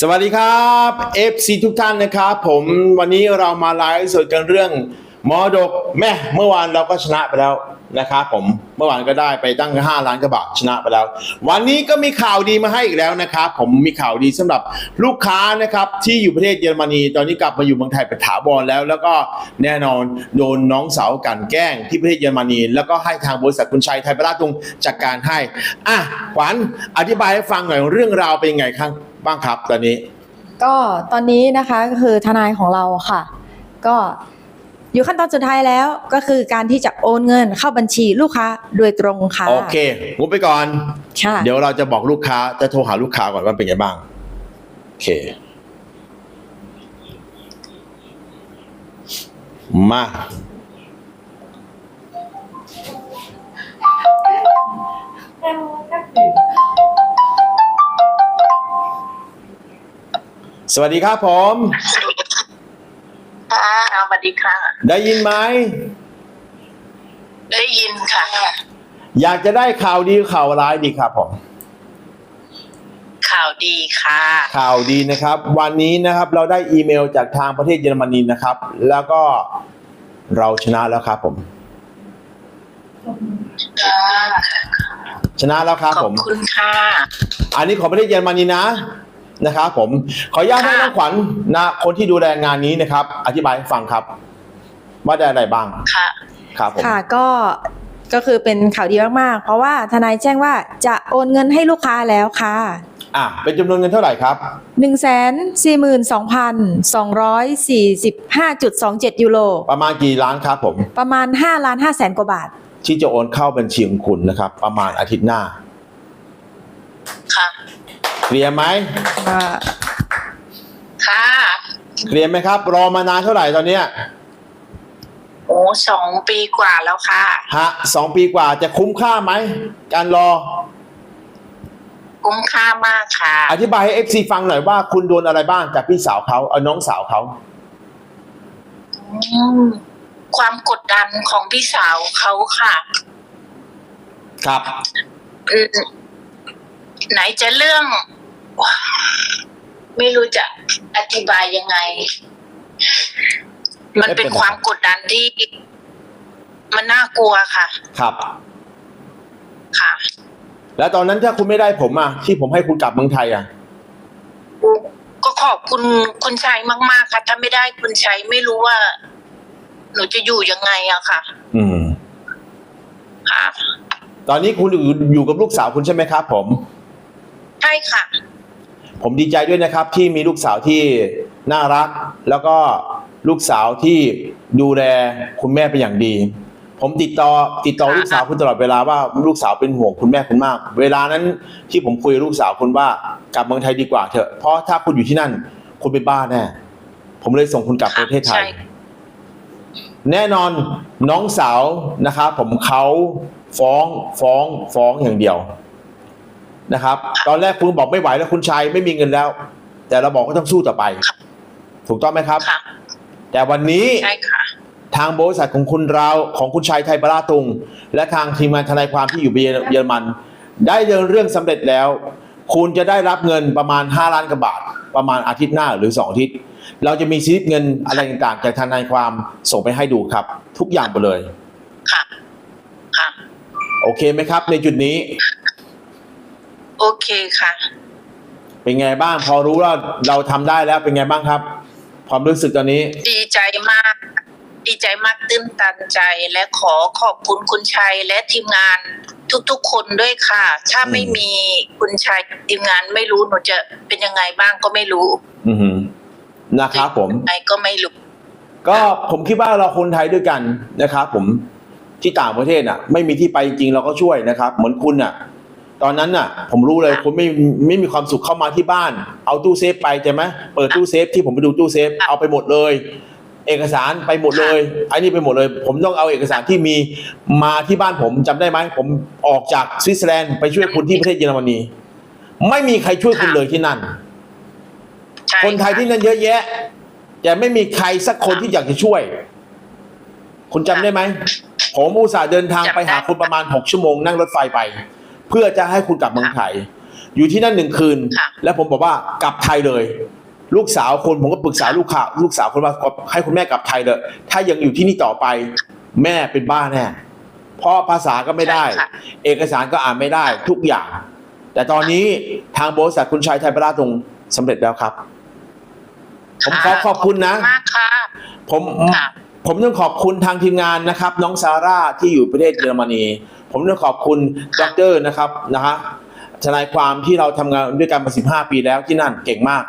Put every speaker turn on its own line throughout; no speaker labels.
สวัสดีครับ FC ทุกท่านนะครับผมวันนี้เรามาไลฟ์สดกันเรื่องมอดกแม่เมื่อวานเราก็ชนะไปแล้วนะครับผมเมื่อวานก็ได้ไปตั้ง 5 ล้านกระบาทชนะไปแล้ว วันนี้ก็มีข่าวดีมาให้อีกแล้วนะครับผมมีข่าวดีสำหรับลูกค้านะครับที่อยู่ประเทศเยอรมนี ตอนนี้กลับมาอยู่เมืองไทยเป็นถาวรแล้ว แล้วก็แน่นอนโดนน้องสาวกันแกล้งที่ประเทศเยอรมนี แล้วก็ให้ทางบริษัทคุณชัยไทยประราชตุงจัดการให้อะขวัญอธิบายให้ฟังหน่อยเรื่องราวเป็นยังไงครับ บ้างครับตอนนี้
ก็ตอนนี้นะคะก็คือทนายของเราค่ะ ก็อยู่ขั้นตอนสุดท้ายแล้วก็คือการที่จะโอนเงินเข้าบัญชีลูกค้าโดยตรงค่ะ
โอเคงบไปก่อน
ค่ะ
เดี๋ยวเราจะบอกลูกค้าจะโทรหาลูกค้าก่อนว่าเป็นไงบ้างโอเค มา สวัสดีครับผม
ค่ะสวัสดีค่ะ
ได้ยินไหม
ได้ยินค่ะ
อยากจะได้ข่าวดีข่าวร้ายดีครับผม
ข่าวดีค่ะ
ข่าวดีนะครับ วันนี้นะครับเราได้อีเมลจากทางประเทศเยอรมนีนะครับ แล้วก็เราชนะแล้วครับผมชนะแล้วครับ
ขอ
ผ
บ
ม
คุณค่ะ
อันนี้ของประเทศเยอรมนีนะ นะครับผมขออนุญาตให้น้องขวัญนะคนที่ดูแลงานนี้นะครับ อธิบายให้ฟังครับ ว่าได้อะไรบ้าง
ค่ะ
ครับผม
ค่ะก็ก็คือเป็นข่าวดีมากๆ เพราะว่าทนายแจ้งว่าจะโอนเงินให้ลูกค้าแล้วค่ะ
อะเป็นจำนวนเงินเท่าไหร่ครับ
142,245.27 ยูโร
ประมาณกี่ล้านครับผม
ประมาณ 5 ล้าน5แสนกว่าบาท
ที่จะโอนเข้าบัญชีของคุณนะครับ ประมาณอาทิตย์หน้า
ค่ะ
เคลียร์ไหม
อ่า
ค่ะ
เคลียร์ไหมครับ รอมานานเท่าไหร่ตอนเนี้ย
โอ้สองปีกว่าแล้วค่ะ
ฮะสองปีกว่าจะคุ้มค่าไหม การรอ
คุ้มค่ามากค่ะ
อธิบายให้ FC ฟังหน่อยว่าคุณโดนอะไรบ้างจากพี่สาวเขาเอาน้องสาวเขา
อืมความกดดันของพี่สาวเขาค่ะ
ครับ
อืม ไหนจะเรื่อง ไม่รู้จะอธิบายยังไง มันเป็นความกดดันที่ มันน่ากลัวค่ะ
ครับ
ค่ะ
แล้วตอนนั้นถ้าคุณไม่ได้ผมอะที่ผมให้คุณกลับเมืองไทยอะ
ก็ขอบคุณคุณชัยมาก ๆ ค่ะ ถ้าไม่ได้คุณชัยไม่รู้ว่า หนูจะอยู่ยังไงอะค่ะ
อืม
ค่ะ
ตอนนี้คุณอยู่อยู่กับลูกสาวคุณใช่ไหมครับผม
ใช่ค่ะ
ผมดีใจด้วยนะครับที่มีลูกสาวที่น่ารัก แล้วก็ลูกสาวที่ดูแลคุณแม่เป็นอย่างดี ผมติดต่อติดต่อ
ค่ะ
ลูกสาวคุณตลอดเวลาว่าลูกสาวเป็นห่วงคุณแม่คุณมาก เวลานั้นที่ผมคุยกับลูกสาวคุณว่ากลับเมืองไทยดีกว่าเถอะเพราะถ้าคุณอยู่ที่นั่น คุณเป็นบ้าแน่ผมเลยส่งคุณกลับประเทศไทย
ใช่
แน่นอนน้องสาวนะครับผมเขาฟ้องฟ้องฟ้องอย่างเดียว นะครับ ตอนแรกคุณบอกไม่ไหวแล้วคุณชัยไม่มีเงินแล้ว แต่เราบอกว่าต้องสู้ต่อไป ถูกต้องไหมครับ
ค่ะ
แต่วันนี้
ใช่ค่ะ
ทางบริษัทของคุณเราของคุณชัยไทยประราชตุง และทางทีมงานทนายความที่อยู่เยอรมัน ได้เดินเรื่องสำเร็จแล้ว คุณจะได้รับเงินประมาณ 5 ล้านกว่าบาท ประมาณอาทิตย์หน้าหรือ 2 อาทิตย์ เราจะมีสลิปเงินอะไรต่างๆจากทนายความส่งไปให้ดูครับ ทุกอย่างหมดเลย
ค่ะ ค่ะ
โอเคไหมครับ ในจุดนี้
โอเคค่ะ
เป็นไงบ้าง พอรู้ว่าเราทำได้แล้วเป็นไงบ้างครับ ความรู้สึกตอนนี้
ดีใจมาก ดีใจมากตื้นตันใจและขอขอบคุณคุณชัยและทีมงานทุกๆ คนด้วยค่ะ ถ้าไม่
อืม
มีคุณชัยกับทีมงานไม่รู้หนูจะเป็นยังไงบ้างก็ไม่รู้
อือหือนะครับผม
ยังไงก็ไม่รู้
ก็ผมคิดว่าเราคนไทยด้วยกันนะครับผมที่ต่างประเทศอะ ไม่มีที่ไปจริงเราก็ช่วยนะครับ เหมือนคุณอะ ตอนนั้นน่ะ ผมรู้เลยคุณไม่ไม่มีความสุขเข้ามาที่บ้าน เอาตู้เซฟไปใช่ไหมเปิดตู้เซฟที่ผมไปดูตู้เซฟเอาไปหมดเลย เอกสารไปหมดเลยไอ้นี่ไปหมดเลย ผมต้องเอาเอกสารที่มีมาที่บ้านผมจำได้ไหมผมออกจากสวิตเซอร์แลนด์ไปช่วยคุณที่ประเทศเยอรมนีไม่มีใครช่วยคุณเลยที่นั่น
ใช่
คนไทยที่นั่นเยอะแยะ แต่ไม่มีใครสักคนที่อยากจะช่วย คุณจำได้ไหมผมอุตส่าห์เดินทางไปหาคุณประมาณหกชั่วโมงนั่งรถไฟไป เพื่อจะให้คุณกลับเมืองไทย อยู่ที่นั่นหนึ่งคืน
ค่ะ
แล้วผมบอกว่ากลับไทยเลย ลูกสาวคนผมก็ปรึกษาลูกค้าลูกสาวคนว่าให้คุณแม่กลับไทยเลย ถ้ายังอยู่ที่นี่ต่อไปแม่เป็นบ้าแน่เพราะภาษาก็ไม่ได้
ใช่ค่ะ
เอกสารก็อ่านไม่ได้ทุกอย่าง แต่ตอนนี้ทางบริษัทคุณชัยไทยประราชตรงสำเร็จแล้วครับ ผมขอขอบคุณนะ
มากค่ะ
ผม
ค่ะ
ผมต้องขอบคุณทางทีมงานนะครับ น้องซาร่าที่อยู่ประเทศเยอรมนี ผมต้องขอบคุณดอกเตอรนะครับนะฮะทนายความที่เราทำงานด้วยกันมา15ปีแล้วที่นั่นเก่งมาก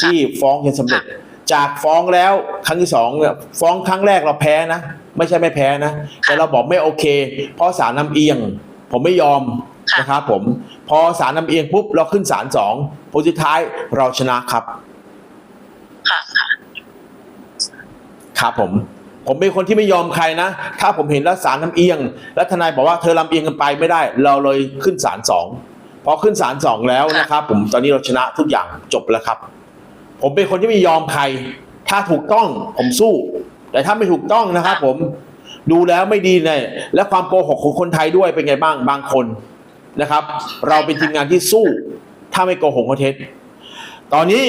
ที่ฟ้องจนสำเร็จ จากฟ้องแล้วครั้งที่สองเนี่ยฟ้องครั้งแรกเราแพ้นะ ไม่ใช่ไม่แพ้นะ แต่เราบอกไม่โอเค เพราะศาลนำเอียง ผมไม่ยอม
ค่ะ
นะครับผมพอศาลนำเอียงปุ๊บเราขึ้นศาลสองผลสุดท้ายเราชนะครับ
ค่ะค่ะ
ครับผม ผมเป็นคนที่ไม่ยอมใครนะ ถ้าผมเห็นแล้วศาลลำเอียง แล้วทนายบอกว่าเธอลำเอียงกันไปไม่ได้ เราเลยขึ้นศาลสองพอขึ้นศาลสองแล้วนะครับผมตอนนี้เราชนะทุกอย่างจบแล้วครับ ผมเป็นคนที่ไม่ยอมใคร ถ้าถูกต้องผมสู้ แต่ถ้าไม่ถูกต้องนะครับผมดูแล้วไม่ดีเนี่ยและความโกหกของคนไทยด้วยเป็นไงบ้างบางคนนะครับ เราเป็นทีมงานที่สู้ ถ้าไม่โกหกก็เท็จตอนนี้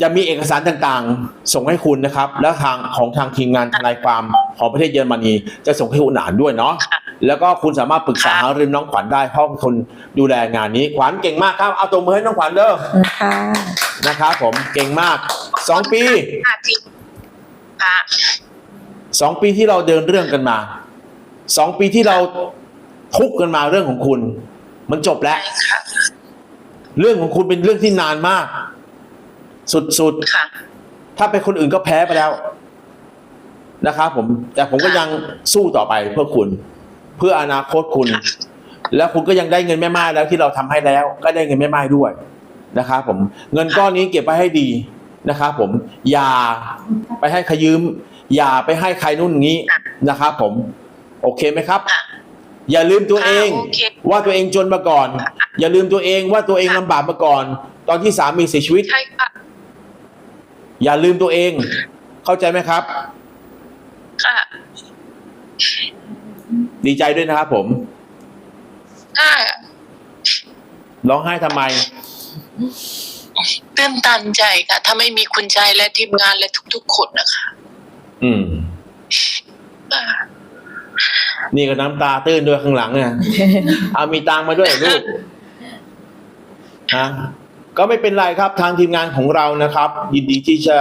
จะมีเอกสารต่างๆ ส่งให้คุณนะครับ แล้วทางของทางทีมงานทนายความของประเทศเยอรมนีจะส่งให้คุณอ่านด้วยเนาะ
ค่ะ
แล้วก็คุณสามารถปรึกษา
ค่ะ
หารือน้องขวัญได้เพราะเป็นคนดูแลงานนี้ขวัญเก่งมากครับเอาตัวมือให้น้องขวัญเด้อ
ค่ะ
นะครับผมเก่งมากสองปี
ค่ะที่ค่ะ
สองปีที่เราเดินเรื่องกันมาสองปีที่เราทุกข์กันมาเรื่องของคุณ มันจบแล้ว
ใช่ค่ะ
เรื่องของคุณเป็นเรื่องที่นานมาก สุดๆ
ค่ะ
ถ้าเป็นคนอื่นก็แพ้ไปแล้วนะครับผม แต่ผมก็ยังสู้ต่อไปเพื่อคุณ เพื่ออนาคตคุณ แล้วคุณก็ยังได้เงินแม่ไม้แล้วที่เราทำให้แล้ว ก็ได้เงินแม่ไม้ด้วยนะครับผม เงินก้อนนี้เก็บไว้ให้ดีนะครับผม อย่าไปให้ใครยืม อย่าไปให้ใครนู่นงี้นะครับผม โอเคไหมครับ
ค่ะ
อย่าลืมตัวเอง
โอเค
ว่าตัวเองจนมาก่อน อย่าลืมตัวเองว่าตัวเองลำบากมาก่อน ตอนที่สามีเสียชีวิต
ใช่ค่ะ
อย่าลืมตัวเอง เข้าใจไหมครับ
ค่ะ
ดีใจด้วยนะครับผม
ค่ะ
ร้องไห้ทำไม
ตื้นตันใจค่ะ ถ้าไม่มีคุณชายและทีมงานและทุกๆคนนะคะ
อืม
ค่ะ
นี่ก็น้ำตาตื้นด้วยข้างหลังเนี่ยเอามีตังค์มาด้วยเหรอลูก ฮะ ก็ไม่เป็นไรครับทางทีมงานของเรานะครับ ยินดีที่จะ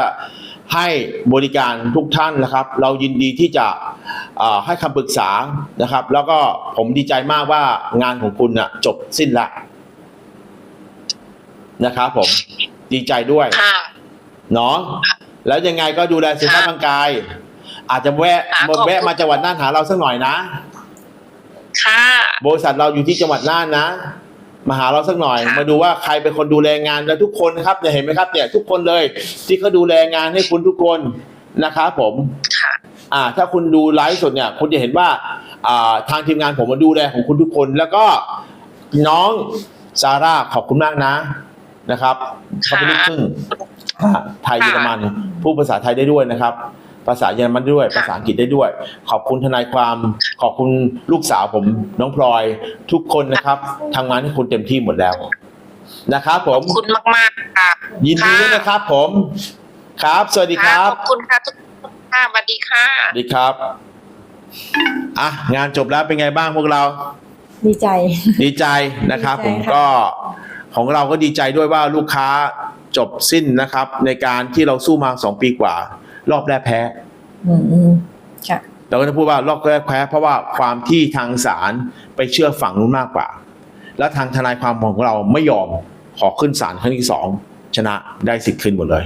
ให้บริการทุกท่านนะครับ เรายินดีที่จะเอ่อให้คำปรึกษานะครับ แล้วก็ผมดีใจมากว่างานของคุณน่ะจบสิ้นละนะครับผมดีใจด้วย
ค่ะ
เนาะแล้วยังไงก็ดูแลสุขภาพร่างกาย อาจจะแวะ
ค่ะขอบคุณ
แวะมาจังหวัดน่านหาเราสักหน่อยนะ
ค่ะ
บริษัทเราอยู่ที่จังหวัดน่านนะ มาหาเราสักหน่อย
ค่ะ
มาดูว่าใครเป็นคนดูแลงานแล้วทุกคนนะครับเนี่ยเห็นไหมครับเนี่ยทุกคนเลย ที่เขาดูแลงานให้คุณทุกคนนะครับผม
ค่ะ
อ่า ถ้าคุณดูไลฟ์สดเนี่ย คุณจะเห็นว่า อ่าทางทีมงานผมมาดูแลของคุณทุกคน แล้วก็น้องซาร่าขอบคุณมากนะนะครับเขาเป็นลูกครึ่งอ่าไทยเยอรมันพูดภาษาไทยได้ด้วยนะครับ ภาษาเยอรมันด้วย ภาษาอังกฤษได้ด้วย ขอบคุณทนายความ ขอบคุณลูกสาวผมน้องพลอย ทุกคนนะครับทำงานให้คุณเต็มที่หมดแล้ว นะครับ ผ
ขอ
ม
บคุณมากๆค่ะ
ยินดีด้วยนะครับ ผม ครับ สวัสดีค
ค่ะ
รับ
ขอบคุณค่ะทุกคนค่ะสวัสดีค่ะ
สวัสดีครับ อะ งานจบแล้วเป็นไงบ้างพวกเรา
ดีใจ
ดีใจนะครับ
ดีใจ
ผม
ค่ะ
ก็ของเราก็ดีใจด้วยว่าลูกค้าจบสิ้นนะครับ ในการที่เราสู้มาสองปีกว่า รอบแรกแพ้
อืมอืมค่ะ
เราก็จะพูดว่ารอบแรกแพ้เพราะว่าความที่ทางศาลไปเชื่อฝั่งนู้นมากกว่า แล้วทางทนายความของเราไม่ยอมขอขึ้นศาลครั้งที่สองชนะได้สิทธิ์ขึ้นหมดเลย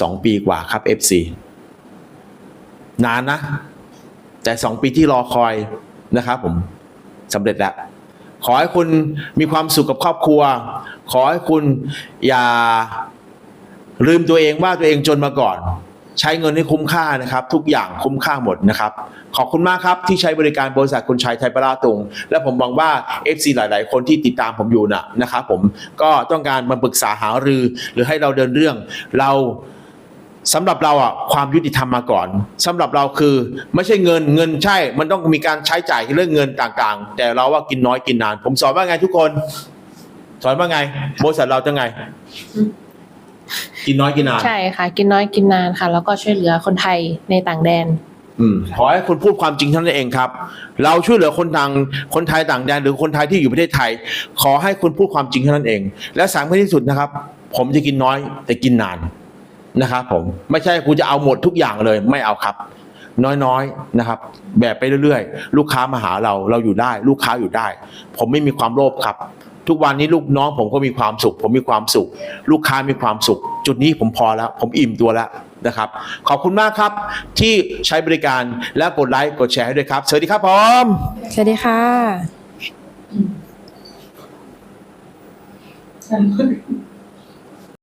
สองปีกว่าครับ FC นานนะ แต่สองปีที่รอคอยนะครับผมสำเร็จแล้ว ขอให้คุณมีความสุขกับครอบครัว ขอให้คุณอย่าลืมตัวเองว่าตัวเองจนมาก่อน ใช้เงินให้คุ้มค่านะครับ ทุกอย่างคุ้มค่าหมดนะครับ ขอบคุณมากครับที่ใช้บริการบริษัทคุณชัยไทยประราตุงและผมหวังว่า FC หลาย ๆ คนที่ติดตามผมอยู่นะนะครับผมก็ต้องการมาปรึกษาหารือ หรือให้เราเดินเรื่องเราสำหรับเราอะความยุติธรรมมาก่อนสำหรับเราคือไม่ใช่เงินเงินใช่ มันต้องมีการใช้จ่ายเรื่องเงินต่างๆ แต่เราว่ากินน้อยกินนาน ผมสอนว่าไงทุกคน สอนว่าไงบริษัทเราจะไง กินน้อยกินนาน
ใช่ค่ะ กินน้อยกินนานค่ะ แล้วก็ช่วยเหลือคนไทยในต่างแดน
อืมขอให้คุณพูดความจริงเท่านั้นเองครับ เราช่วยเหลือคนต่างคนไทยต่างแดนหรือคนไทยที่อยู่ประเทศไทย ขอให้คุณพูดความจริงเท่านั้นเอง และสำคัญที่สุดนะครับ ผมจะกินน้อยแต่กินนานนะครับผมไม่ใช่คุณจะเอาหมดทุกอย่างเลยไม่เอาครับ น้อยๆนะครับ แบบไปเรื่อยๆ ลูกค้ามาหาเราเราอยู่ได้ ลูกค้าอยู่ได้ ผมไม่มีความโลภครับ ทุกวันนี้ลูกน้องผมก็มีความสุข ผมมีความสุข ลูกค้ามีความสุข จุดนี้ผมพอแล้ว ผมอิ่มตัวแล้วนะครับ ขอบคุณมากครับที่ใช้บริการและกดไลค์กดแชร์ให้ด้วยครับ สวัสดีครับพร้อม
สวัสดีค่ะ
Thank you.